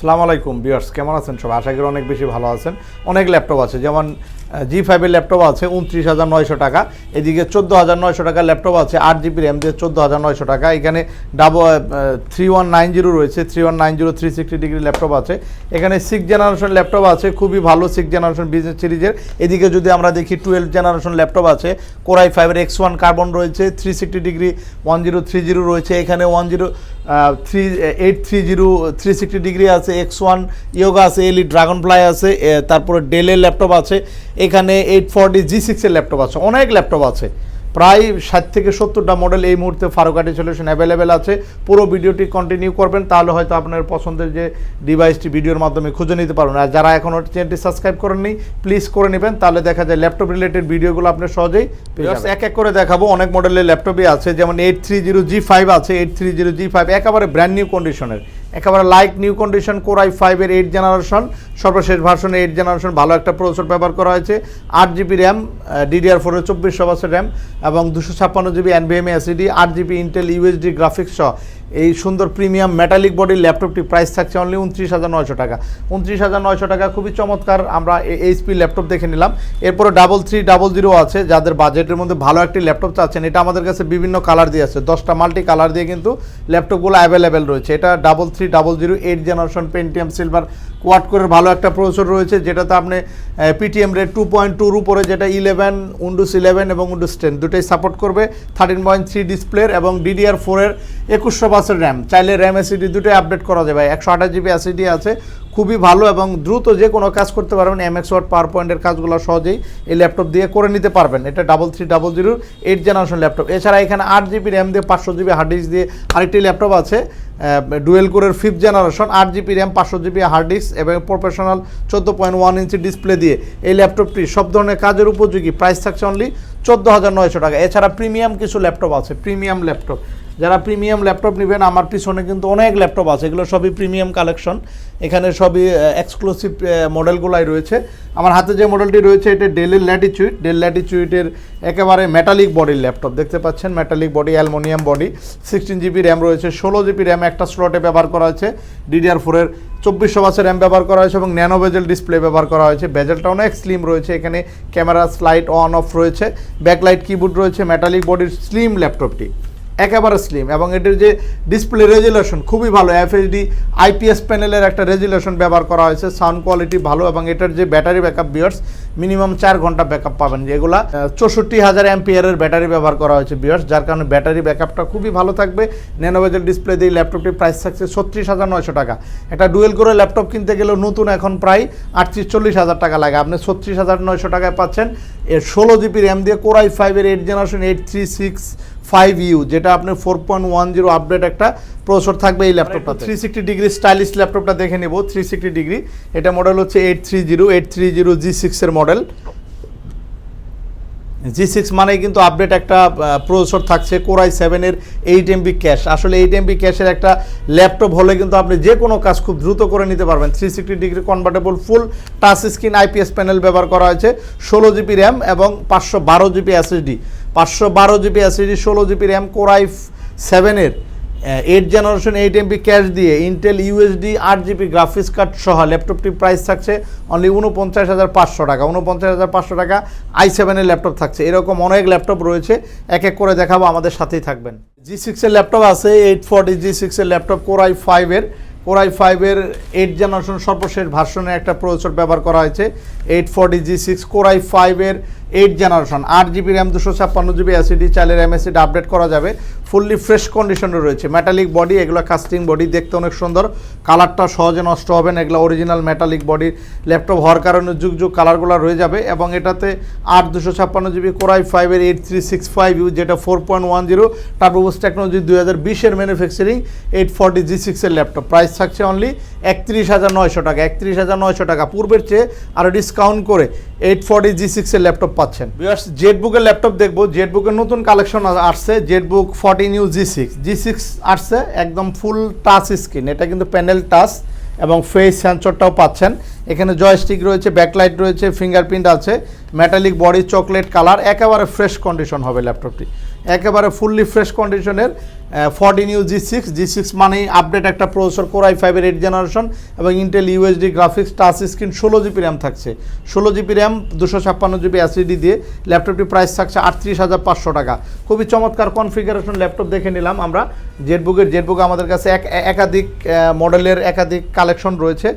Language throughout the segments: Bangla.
সালাম আলাইকুম বিয়ার্স কেমন আছেন সবাই? আশা করি অনেক বেশি ভালো আছেন। অনেক ল্যাপটপ আছে, যেমন জি ফাইভের ল্যাপটপ আছে উনত্রিশ হাজার নয়শো টাকা। এদিকে চোদ্দ হাজার নয়শো টাকার ল্যাপটপ আছে, আট জিবি র্যাম দিয়ে চোদ্দ হাজার নয়শো টাকা। এখানে double three one nine zero রয়েছে three one nine zero three sixty degree laptop আছে। এখানে সিক্স জেনারেশন ল্যাপটপ আছে, খুবই ভালো সিক্স জেনারেশন বিজনেস সিরিজের। এদিকে যদি আমরা দেখি টুয়েলভ জেনারেশন ল্যাপটপ আছে কোরাই ফাইভের এক্স ওয়ান কার্বন রয়েছে three sixty degree one zero three zero রয়েছে। এখানে one zero three eight three zero three sixty degree আছে এক্স ওয়ান ইয়োগা আছে এলি ড্রাগন ফ্লাই আছে তারপরে ডেলের ল্যাপটপ আছে, এখানে এইট ফর্টি জি সিক্সের ল্যাপটপ আছে, অনেক ল্যাপটপ আছে। প্রায় ষাট থেকে সত্তরটা মডেল এই মুহূর্তে ফারুকাটি সলিউশন অ্যাভেলেবেল আছে। পুরো ভিডিওটি কন্টিনিউ করবেন তাহলে হয়তো আপনার পছন্দের যে ডিভাইসটি ভিডিওর মাধ্যমে খুঁজে নিতে পারবেন। আর যারা এখনও চ্যানেলটি সাবস্ক্রাইব করেননি প্লিজ করে নেবেন তাহলে দেখা যায় ল্যাপটপ রিলেটেড ভিডিওগুলো আপনি সহজেই এক এক করে দেখাবো অনেক মডেলের ল্যাপটপই আছে যেমন eight three zero G five আছে eight three zero G five একেবারে ব্র্যান্ড নিউ কন্ডিশনের একেবারে like new condition Core i ফাইভের এইট জেনারেশন সর্বশেষ ভার্সনে এইট জেনারেশন ভালো একটা প্রসেসর ব্যবহার করা হয়েছে। আট জিবি র্যাম ডিডিআর ফোরের চব্বিশ বছর র্যাম এবং দুশো ছাপ্পান্ন জিবি এনভিএমএ এসিডি আট জিবি ইন্টেল ইউএসডি গ্রাফিক্স সহ। এই সুন্দর প্রিমিয়াম মেটালিক বডির ল্যাপটপটি প্রাইস থাকছে অনলি উনত্রিশ হাজার নয়শো টাকা। উনত্রিশ হাজার নয়শো টাকা খুবই চমৎকার, আমরা এইচপি ল্যাপটপ দেখে নিলাম। এরপরে ডাবল থ্রি ডাবল জিরো আছে, যাদের বাজেটের মধ্যে ভালো একটি ল্যাপটপ চাচ্ছেন, এটা আমাদের কাছে বিভিন্ন কালার দিয়ে আছে। দশটা মাল্টি কালার দিয়ে কিন্তু ল্যাপটপগুলো অ্যাভেলেবেল রয়েছে। এটা double three double zero eight generation Pentium Silver quad core ভালো একটা প্রসেসর রয়েছে, যেটাতে আপনি পিটিএম রেট টু পয়েন্ট টুর উপরে যেটা ইলেভেন উন্ডুস ইলেভেন এবং উন্ডুস টেন দুটোই সাপোর্ট করবে। থার্টিন পয়েন্ট থ্রি ডিসপ্লের এবং ডিডিআর ফোরের একুশশো বাসের র্যাম চাইলে র্যাম এসিডি দুটোই আপডেট করা যাবে একশো আঠাশ জিবি এসিডি আছে খুবই ভালো এবং দ্রুত যে কোনো কাজ করতে পারবেন এমএক্স ওয়ার্ড পাওয়ার পয়েন্টের কাজগুলো সহজেই এই ল্যাপটপ দিয়ে করে নিতে পারবেন। এটা double three double zero eight generation laptop এছাড়া এখানে আট জিবি র্যাম দিয়ে পাঁচশো জিবি হার্ড ডিস্ক দিয়ে আরেকটি ল্যাপটপ আছে ডুয়েল কোরের ফিফথ জেনারেশন আট জিবি র্যাম পাঁচশো জিবি হার্ড ডিস্ক এবং প্রফেশনাল চোদ্দ পয়েন্ট ওয়ান ইঞ্চি ডিসপ্লে দিয়ে এই ল্যাপটপটি সব ধরনের কাজের উপযোগী। প্রাইস থাকছে অনলি চোদ্দ হাজার নয়শো টাকা। এছাড়া প্রিমিয়াম কিছু ল্যাপটপ আছে প্রিমিয়াম ল্যাপটপ যারা প্রিমিয়াম ল্যাপটপ নেবেন, আমার পিছনে কিন্তু অনেক ল্যাপটপ আছে। এগুলো সবই প্রিমিয়াম কালেকশন এখানে সবই এক্সক্লুসিভ মডেলগুলাই রয়েছে। আমার হাতে যে মডেলটি রয়েছে, এটা ডেলের ল্যাটিচুইট ডেল ল্যাটিচুইটের একেবারে মেটালিক বডির ল্যাপটপ দেখতে পাচ্ছেন metallic body aluminium body sixteen GB RAM রয়েছে, ষোলো জিবি র্যাম একটা স্লটে ব্যবহার করা হয়েছে। ডিডিআর ফোরের চব্বিশশো বাসের র্যাম ব্যবহার করা হয়েছে এবং ন্যানো বেজেল ডিসপ্লে ব্যবহার করা হয়েছে। বেজেলটা অনেক স্লিম রয়েছে। এখানে ক্যামেরা স্লাইড অন অফ রয়েছে। ব্যাকলাইট কিবোর্ড রয়েছে। মেটালিক বডির স্লিম ল্যাপটপটি একেবারে স্লিম এবং এটির যে ডিসপ্লে রেজুলেশন খুবই ভালো এফএইচডি আইপিএস প্যানেলের একটা রেজুলেশন ব্যবহার করা হয়েছে সাউন্ড কোয়ালিটি ভালো এবং এটার যে ব্যাটারি ব্যাকআপ বিয়ার্স মিনিমাম চার ঘণ্টা ব্যাকআপ পাবেন। যেগুলা চৌষট্টি হাজার অ্যাম্পিয়ারের ব্যাটারি ব্যবহার করা হয়েছে বিয়ার্স যার কারণে ব্যাটারি ব্যাকআপটা খুবই ভালো থাকবে। ন্যানোভেজেল ডিসপ্লে দিয়ে ল্যাপটপটির প্রাইস থাকছে ছত্রিশ হাজার নয়শো টাকা। একটা ডুয়েল করে ল্যাপটপ কিনতে গেলেও নতুন এখন প্রায় আটত্রিশ চল্লিশ হাজার টাকা লাগে। আপনি ছত্রিশ হাজার নয়শো টাকায় পাচ্ছেন। এর ষোলো জিবি র্যাম দিয়ে কোরাই ফাইভের eight generation eight three six five U যেটা আপনার four point one zero update একটা প্রসেসর থাকবে এই ল্যাপটপটা থ্রি সিক্সটি ডিগ্রি স্টাইলিশ ল্যাপটপটা দেখে নেব থ্রি সিক্সটি ডিগ্রি এটা মডেল হচ্ছে eight three zero eight three zero G সিক্সের মডেল জি সিক্স মানেই কিন্তু আপডেট একটা প্রসেসর থাকছে কোরাই সেভেনের এইট এমবি ক্যাশ আসলে এইট এমবি ক্যাশের একটা ল্যাপটপ হলে কিন্তু আপনি যে কোনো কাজ খুব দ্রুত করে নিতে পারবেন। Three sixty degree convertible full touch screen IPS panel ব্যবহার করা হয়েছে, ষোলো জিবি র্যাম এবং পাঁচশো বারো জিবি এসএসডি পাঁচশো বারো জিবি এসএসডি ষোলো জিবি র্যাম কোরাই সেভেনের eight generation eight MB cache দিয়ে ইন্টেল ইউএসডি আট জিবি গ্রাফিক্স কার্ড সহ ল্যাপটপটির প্রাইস থাকছে অনলি উনপঞ্চাশ হাজার পাঁচশো টাকা উনপঞ্চাশ হাজার পাঁচশো টাকা আই সেভেনের ল্যাপটপ থাকছে। এরকম অনেক ল্যাপটপ রয়েছে। এক এক করে দেখাবো, আমাদের সাথেই থাকবেন। জি সিক্সের ল্যাপটপ আছে এইট ফর্টি জি সিক্সের ল্যাপটপ কোরাই ফাইভের কোরাই ফাইভের এইট জেনারেশন সর্বশেষ ভার্সনের একটা প্রসেসর ব্যবহার করা হয়েছে eight forty G six core i ফাইভের এইট জেনারেশন আট জিবি র্যাম দুশো ছাপ্পান্ন জিবি অ্যাসিডি চাইলের এমএসিডি আপডেট করা যাবে। ফুললি ফ্রেশ কন্ডিশনে রয়েছে। মেটালিক বডি এগুলো কাস্টিং বডি দেখতে অনেক সুন্দর। কালারটা সহজে নষ্ট হবে না, এগুলো অরিজিনাল মেটালিক বডির ল্যাপটপ হওয়ার কারণে যুগ যুগ কালারগুলো রয়ে যাবে এবং এটাতে আট দুশো ছাপ্পান্ন জিবি কোরাই ফাইভের eight three six five U যেটা four point one zero turbo boost technology দুই হাজার বিশের ম্যানুফ্যাকচারিং এইট ফর্টি জি সিক্সের ল্যাপটপ প্রাইস থাকছে অনলি একত্রিশ হাজার নয়শো টাকা, একত্রিশ হাজার নয়শো টাকা। পূর্বের চেয়ে আরও ডিসকাউন্ট করে এইট ফর্টি জি সিক্সের ল্যাপটপ পাচ্ছেন। বিয়ার্স জেটবুকের ল্যাপটপ দেখব। জেটবুকের নতুন কালেকশন আসছে ZenBook forty new G six G six আসছে একদম ফুল টাচ স্ক্রিন এটা কিন্তু প্যানেল টাচ এবং ফেস সেন্সরটাও পাচ্ছেন। এখানে জয়স্টিক রয়েছে ব্যাকলাইট রয়েছে ফিঙ্গারপ্রিন্ট আছে মেটালিক বডি চকলেট কালার একেবারে ফ্রেশ কন্ডিশন হবে ল্যাপটপটি একেবারে ফুললি ফ্রেশ কন্ডিশনের fourteen U G six G six মানেই আপডেট একটা প্রসেসর কোরাই ফাইভের এইট জেনারেশন এবং Intel UHD graphics touch screen ষোলো জিবি র্যাম থাকছে। ষোলো জিবি র্যাম দুশো ছাপ্পান্ন জিবি অ্যাসিডি দিয়ে ল্যাপটপটি প্রাইস থাকছে আটত্রিশ হাজার পাঁচশো টাকা। খুবই চমৎকার কনফিগারেশন ল্যাপটপ দেখে নিলাম আমরা। জেটবুকের জেটবুক আমাদের কাছে এক, একাধিক মডেলের একাধিক কালেকশন রয়েছে।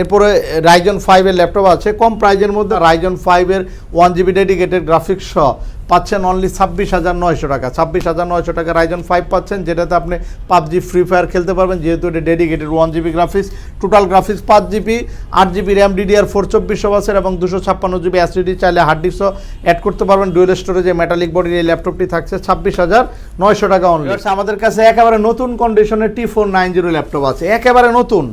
এরপরে রাইজন ফাইভের ল্যাপটপ আছে। কম প্রাইজের মধ্যে রাইজন ফাইভের ওয়ান জিবি ডেডিকেটেড গ্রাফিক্স সহ পাচ্ছেন অনলি ছাব্বিশ হাজার নয়শো টাকা। ছাব্বিশ হাজার নয়শো টাকা রাইজন ফাইভ পাচ্ছেন, যেটাতে আপনি পাবজি ফ্রি ফায়ার খেলতে পারবেন, যেহেতু এটা dedicated one GB graphics total graphics পাঁচ জিবি আট জিবি র্যাম ডিডিআর ফোর চব্বিশশো বাসের এবং দুশো ছাপ্পান্ন জিবি অ্যাসিডি চাইলে হার্ড ডিস্কও অ্যাড করতে পারবেন। ডুয়েল স্টোরেজে মেটালিক বডির এই ল্যাপটপটি থাকছে ছাব্বিশ হাজার নয়শো টাকা অনলি আমাদের কাছে একেবারে নতুন কন্ডিশনের T four nine zero laptop আছে। একেবারে নতুন।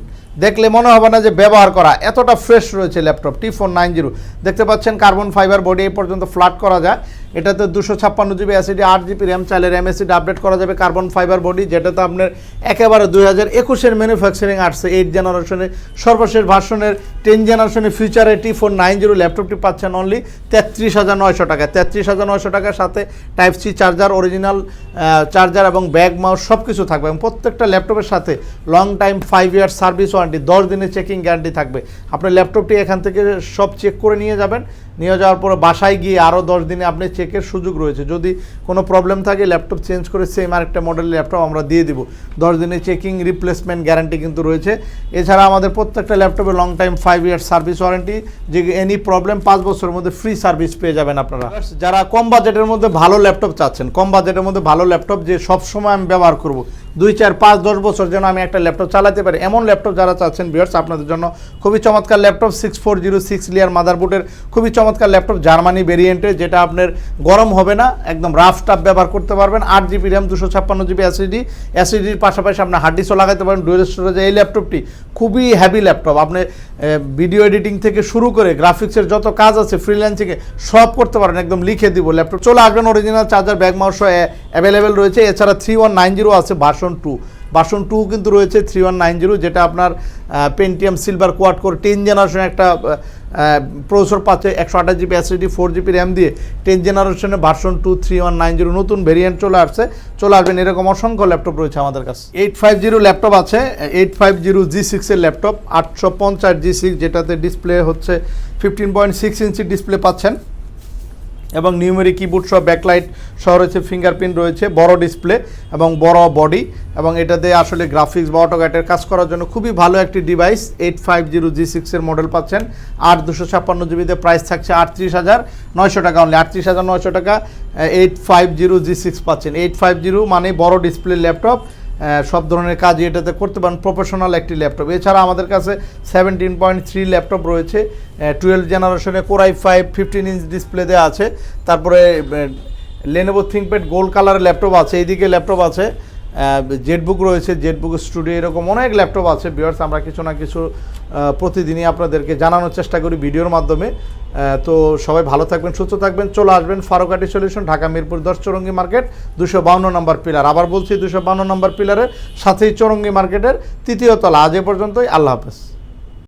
দেখলে মনে হবে না যে ব্যবহার করা, এতটা ফ্রেশ রয়েছে laptop T four nine zero দেখতে পাচ্ছেন কার্বন ফাইবার বডি এই পর্যন্ত ফ্ল্যাট করা যায়। এটাতে দুশো ছাপ্পান্ন জিবি অ্যাসিডি আট জিবি র্যাম চাইলে র্যাম এসিডি আপডেট করা যাবে কার্বন ফাইবার বডি যেটাতে আপনার একেবারে দুই হাজার একুশের ম্যানুফ্যাকচারিং আসছে এইট জেনারেশনের সর্বশেষ ভার্সনের টেন জেনারেশনের ফিউচারে টি ফোর নাইন জিরো ল্যাপটপটি পাচ্ছেন অনলি তেত্রিশ হাজার নয়শো টাকা তেত্রিশ হাজার নয়শো টাকার সাথে type C charger original charger এবং ব্যাগ মাউস সব কিছু থাকবে এবং প্রত্যেকটা ল্যাপটপের সাথে long time five year service warranty দশ দিনের চেকিং গ্যারান্টি থাকবে। আপনার ল্যাপটপটি এখান থেকে সব চেক করে নিয়ে যাবেন নিয়ে যাওয়ার পরে বাসায় গিয়ে আরও দশ দিনে আপনি চেকের সুযোগ রয়েছে। যদি কোনো প্রবলেম থাকে ল্যাপটপ চেঞ্জ করে সেম আরেকটা মডেলের ল্যাপটপ আমরা দিয়ে দিব। দশ দিনে চেকিং রিপ্লেসমেন্ট গ্যারান্টি কিন্তু রয়েছে। এছাড়া আমাদের প্রত্যেকটা ল্যাপটপে long time five year service warranty যে এনি প্রবলেম পাঁচ বছরের মধ্যে ফ্রি সার্ভিস পেয়ে যাবেন আপনারা। যারা কম বাজেটের মধ্যে ভালো ল্যাপটপ চাচ্ছেন, কম বাজেটের মধ্যে ভালো ল্যাপটপ যে সব সময় আমি ব্যবহার করব দুই, চার, পাঁচ, দশ বছর যেন আমি একটা ল্যাপটপ চালাতে পারি। এমন ল্যাপটপ যারা চাচ্ছেন বিয়ার্স আপনাদের জন্য খুবই চমৎকার laptop six four zero six লিয়ার মাদারবোর্ডের খুবই চমৎকার ল্যাপটপ, জার্মানি ভেরিয়েন্টের যেটা আপনার গরম হবে না, একদম রাফ টাফ ব্যবহার করতে পারবেন। আট জিবি র্যাম দুশো ছাপ্পান্ন জিবি অ্যাসিডি অ্যাসিডির পাশাপাশি আপনি হার্ড ডিস্কও লাগাতে পারেন। ডুয়েল স্টোরেজে এই ল্যাপটপটি খুবই হ্যাভি ল্যাপটপ। আপনি ভিডিও এডিটিং থেকে শুরু করে গ্রাফিক্সের যত কাজ আছে ফ্রিল্যান্সিংয়ে সব করতে পারেন। একদম লিখে দিব ল্যাপটপ। চলে আসবেন original charger bag mouse available রয়েছে। এছাড়া থ্রি ওয়ান নাইন জিরো আছে ভার্সন টু। ভার্সন টু কিন্তু রয়েছে থ্রি ওয়ান নাইন জিরো, যেটা আপনার Pentium Silver quad core ten generation একটা প্রসেসর পাচ্ছে একশো আঠাশ GB SSD four GB RAM দিয়ে। টেন জেনারেশনে version two three one nine zero, নতুন ভেরিয়েন্ট চলে আসছে। চলে আসবেন এরকম অসংখ্য ল্যাপটপ রয়েছে আমাদের কাছে। এইট ফাইভ জিরো ল্যাপটপ আছে এইট ফাইভ জিরো জি সিক্সের ল্যাপটপ আটশো পঞ্চাশ জি সিক্স যেটাতে ডিসপ্লে হচ্ছে fifteen point six inch display পাচ্ছেন। এবং নিউমেরি কিবোর্ড সহ ব্যাকলাইট সহ রয়েছে, ফিঙ্গারপ্রিন্ট রয়েছে, বড় ডিসপ্লে এবং বড় বডি এবং এটাতে আসলে গ্রাফিক্স বা অটোগ্যাটের কাজ করার জন্য খুবই ভালো একটি device eight five zero G সিক্সের মডেল পাচ্ছেন। আট দুশো ছাপ্পান্ন জিবিতে প্রাইস থাকছে আটত্রিশ হাজার নয়শো টাকা অনলি আটত্রিশ হাজার নয়শো টাকা eight five zero G six পাচ্ছেন। এইট ফাইভ জিরো মানে বড় ডিসপ্লে ল্যাপটপ সব ধরনের কাজ এটাতে করতে পারেন। প্রফেশনাল একটি ল্যাপটপ। এছাড়া আমাদের কাছে সেভেন্টিন পয়েন্ট থ্রি ল্যাপটপ রয়েছে। টুয়েলভ জেনারেশনে Core i five fifteen inch display দেওয়া আছে। তারপরে লেনোভো থিঙ্কপ্যাড গোল্ড কালারের ল্যাপটপ আছে। এইদিকে ল্যাপটপ আছে। জেটবুক রয়েছে। জেটবুক স্টুডিও এরকম অনেক ল্যাপটপ আছে। বিয়ার্স আমরা কিছু না কিছু প্রতিদিনই আপনাদেরকে জানানোর চেষ্টা করি ভিডিওর মাধ্যমে। তো সবাই ভালো থাকবেন, সুস্থ থাকবেন। চলে আসবেন ফারুকাটি সলিউশন, ঢাকা মিরপুর দশ চৌরঙ্গি মার্কেট, দুশো বাউন্ন নম্বর পিলার। আবার বলছি দুশো বাউন্ন নম্বর পিলারের সাথেই চৌরঙ্গি মার্কেটের তৃতীয় তলা। আজ এ পর্যন্তই, আল্লাহ হাফেজ।